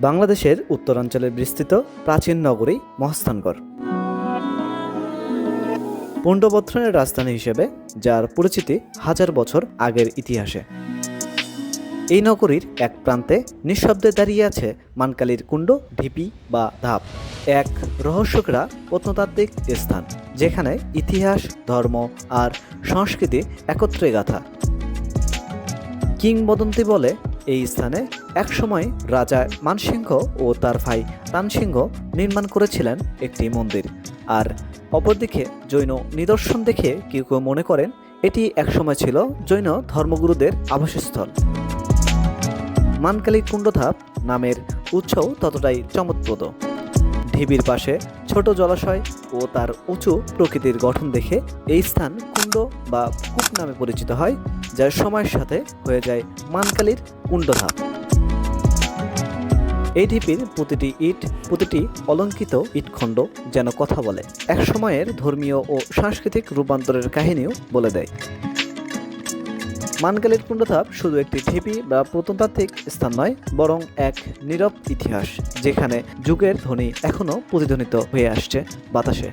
বাংলাদেশের উত্তরাঞ্চলে বিস্তৃত প্রাচীন নগরী মহাস্থানগড়। পুণ্ডবর্ধনের রাজধানী হিসেবে, যার পরিচিতি হাজার বছর আগের ইতিহাসে। এই নগরীর এক প্রান্তে নিঃশব্দে দাঁড়িয়ে আছে মানকালির কুণ্ড, ঢিপি বা ধাপ। এক রহস্যকরা প্রত্নতাত্ত্বিক স্থান, যেখানে ইতিহাস, ধর্ম আর সংস্কৃতি একত্রে গাথা। কিংবদন্তি বলে এই স্থানে একসময় রাজা মানসিংহ ও তার ভাই তানসিংহ নির্মাণ করেছিলেন একটি মন্দির। আর অপরদিকে জৈন নিদর্শন দেখে কেউ কেউ মনে করেন এটি একসময় ছিল জৈন ধর্মগুরুদের আবাসস্থল। মানকালী কুণ্ডধাপ নামের উৎসও ততটাই চমৎপ্রদ ঢিবির পাশে ছোট জলাশয় ও তার উঁচু প্রকৃতির গঠন দেখে এই স্থান কুণ্ড বা কূপ নামে পরিচিত হয়। যা সময়ের সাথে হয়ে যায় মানকালীর কুণ্ডধাপ এই ঢিপির প্রতিটি ইট, প্রতিটি অলঙ্কিত ইটখণ্ড যেন কথা বলে এক সময়ের ধর্মীয় ও সাংস্কৃতিক রূপান্তরের কাহিনীও বলে দেয়। মানকালীর কুণ্ডধাপ শুধু একটি ঢিপি বা প্রত্নতাত্ত্বিক স্থান নয়, বরং এক নীরব ইতিহাস, যেখানে যুগের ধ্বনি এখনও প্রতিধ্বনিত হয়ে আসছে বাতাসে।